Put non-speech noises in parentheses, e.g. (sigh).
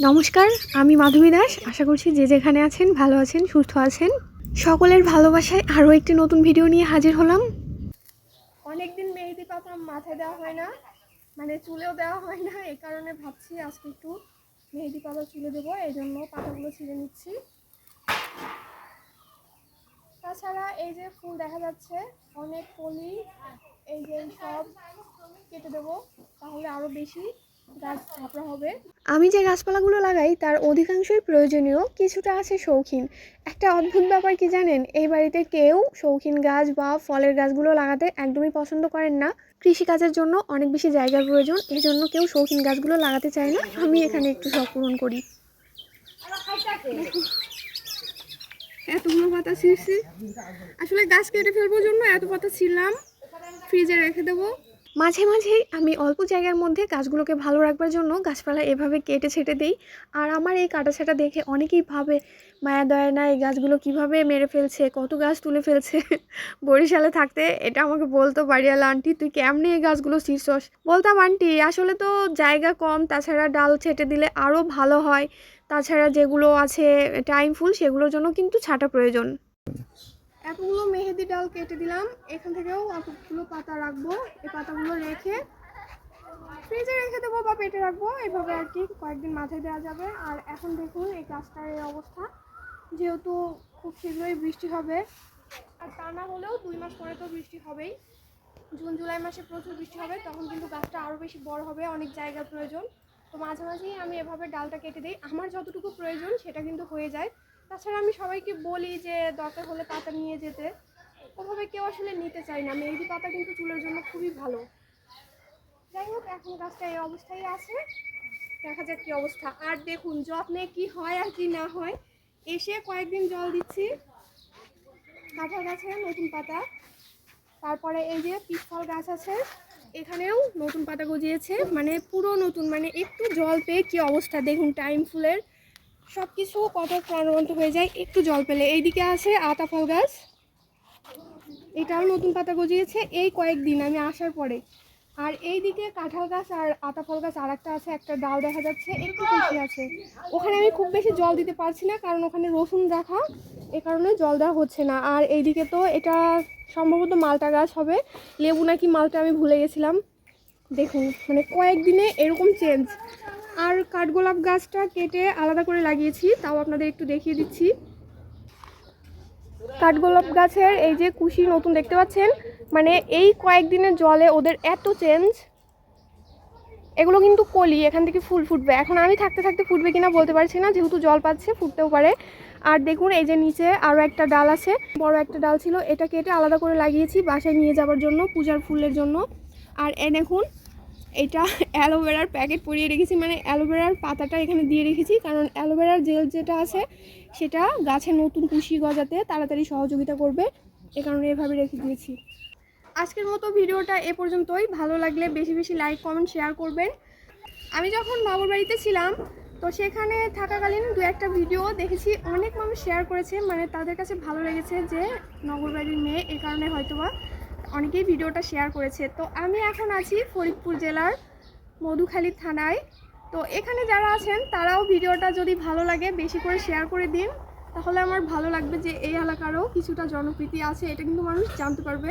নমস্কার, আমি মাধবী দাস। আশা করছি যে যেখানে আছেন, ভালো আছেন, সুস্থ আছেন। সকলের ভালোবাসায় আরও একটি নতুন ভিডিও নিয়ে হাজির হলাম। অনেকদিন মেহেদি পাতা মাথায় দেওয়া হয় না মানে চুলেও দেওয়া হয় না এই কারণে ভাবছি আজকে একটু মেহেদি পাতা চুলে দেবো, এই জন্য পাতাগুলো ছিঁড়ে নিচ্ছি। তাছাড়া এই যে ফুল দেখা যাচ্ছে, অনেক কলি এই যে সব কেটে দেবো, তাহলে আরও বেশি আমি যে গাছপালাগুলো লাগাই, তার অধিকাংশই প্রয়োজনীয়, কিছুটা আছে শৌখিন। একটা অদ্ভুত ব্যাপার কি জানেন, এই বাড়িতে কেউ শৌখিন গাছ বা ফলের গাছগুলো লাগাতে একদমই পছন্দ করেন না। কৃষিকাজের জন্য অনেক বেশি জায়গার প্রয়োজন এই জন্য কেউ শৌখিন গাছগুলো লাগাতে চায় না। আমি এখানে একটু শখ পূরণ করি। এতগুলো পাতা ছিঁড়ছি। আসলে গাছ কেটে ফেলব জন্য এত পাতা ছিঁড়লাম। ফ্রিজে রেখে দেবো। মাঝে মাঝেই আমি অল্প জায়গার মধ্যে গাছগুলোকে ভালো রাখবার জন্য গাছপালা এভাবে কেটে ছেটে দিই। আর আমার এই কাটা ছাটা দেখে অনেকেই ভাবে, মায়া, দয়া না এই গাছগুলো কীভাবে মেরে ফেলছে, কত গাছ তুলে ফেলছে? (laughs) বরিশালে থাকতে এটা আমাকে বলতো, বাড়িয়ালা আন্টি, তুই কেমনে এই গাছগুলো ছিঁড়ছস? বলতাম, আন্টি, আসলে তো জায়গা কম, তাছাড়া ডাল ছেটে দিলে আরও ভালো হয়। তাছাড়া যেগুলো আছে, টাইম ফুল, সেগুলোর জন্য কিন্তু ছাটা প্রয়োজন। এতগুলো মেহেদি ডাল কেটে দিলাম। এখান থেকেও এতগুলো পাতা রাখব। এই পাতাগুলো রেখে ফ্রিজে রেখে দেবো বা পেটে রাখব। এভাবে আর কি কয়েকদিন মাথায় দেওয়া যাবে। আর এখন দেখুন এই গাছটার এই অবস্থা। যেহেতু খুব শীঘ্রই বৃষ্টি হবে, আর তা না হলেও দুই মাস পরে তো বৃষ্টি হবেই। জুন, জুলাই মাসে প্রচুর বৃষ্টি হবে, তখন কিন্তু গাছটা আরও বেশি বড় হবে, অনেক জায়গার প্রয়োজন। তো মাঝে মাঝেই আমি এভাবে ডালটা কেটে দিই। আমার যতটুকু প্রয়োজন সেটা কিন্তু হয়ে যায়। তাছাড়া আমি সবাইকে বলি যে দরকার হলে পাতা নিয়ে যেতে। ওভাবে কেউ আসলে নিতে চায় না। মেহেদি পাতা কিন্তু চুলের জন্য খুবই ভালো। যাই হোক, এখন গাছটা এই অবস্থায় আছে। দেখা যাক কি অবস্থা। আর দেখুন, যত্নে কি হয় আর কি না হয়, এসে কয়েকদিন জল দিচ্ছি। কাঁঠাল গাছে নতুন পাতা। তারপরে এই যে পিসফল গাছ আছে, এখানেও নতুন পাতা গজিয়েছে। মানে পুরো নতুন মানে একটু জল পেয়ে কি অবস্থা? দেখুন, টাইম ফুলের সব কিছু কত প্রাণবন্ত হয়ে যায়, একটু জল পেলে। এইদিকে আছে আতা ফল গাছ। এটাও নতুন পাতা গজিয়েছে এই কয়েকদিন, আমি আসার পরে। আর এইদিকে কাঁঠাল গাছ আর আতা ফল গাছ আর একটা আছে, একটা ডাল দেখা যাচ্ছে, একটু বেশি আছে। ওখানে আমি খুব বেশি জল দিতে পারছি না, কারণ ওখানে রসুন রাখা, এ কারণে জল দেওয়া হচ্ছে না। আর এইদিকে তো এটা সম্ভবত মালটা গাছ হবে, লেবু নাকি মালটা আমি ভুলে গেছিলাম। দেখুন মানে কয়েকদিনে এরকম চেঞ্জ আর কাঠগোলাপ গাছটা কেটে আলাদা করে লাগিয়েছি, তাও আপনাদের একটু দেখিয়ে দিচ্ছি। কাঠগোলাপ গাছের এই যে কুশি নতুন দেখতে পাচ্ছেন মানে এই কয়েকদিনের জলে ওদের এত চেঞ্জ এগুলো কিন্তু কলি, এখান থেকে ফুল ফুটবে। এখন আমি থাকতে থাকতে ফুটবে কিনা বলতে পারছি না, যেহেতু জল পাচ্ছে, ফুটতেও পারে। আর দেখুন, এই যে নিচে আরও একটা ডাল আছে, বড় একটা ডাল ছিল, এটা কেটে আলাদা করে লাগিয়েছি, বাসায় নিয়ে যাওয়ার জন্য, পূজার ফুলের জন্য। আর এ দেখুন এটা অ্যালোভেরার প্যাকেট পরিয়ে রেখেছি মানে অ্যালোভেরার পাতাটা এখানে দিয়ে রেখেছি, কারণ অ্যালোভেরার জেল যেটা আছে সেটা গাছে নতুন কুশি গজাতে তাড়াতাড়ি সহযোগিতা করবে, এ কারণে এভাবে রেখে দিয়েছি। আজকের মতো ভিডিওটা এ পর্যন্তই, ভালো লাগলে বেশি বেশি লাইক, কমেন্ট, শেয়ার করবেন। আমি যখন বাবুর বাড়িতে ছিলাম, তো সেখানে থাকাকালীন দু একটা ভিডিও দেখেছি, অনেক মানুষ শেয়ার করেছে মানে তাদের কাছে ভালো লেগেছে যে নগর বাড়ির মেয়ে এ কারণে হয়তোবা অনেকেই ভিডিওটা শেয়ার করেছে। তো আমি এখন আছি ফরিদপুর জেলার মধুখালী থানায়। তো এখানে যারা আছেন, তারাও ভিডিওটা যদি ভালো লাগে, বেশি করে শেয়ার করে দিন। তাহলে আমার ভালো লাগবে যে এই এলাকারও কিছুটা জনপ্রীতি আছে, এটা কিন্তু মানুষ জানতে পারবে।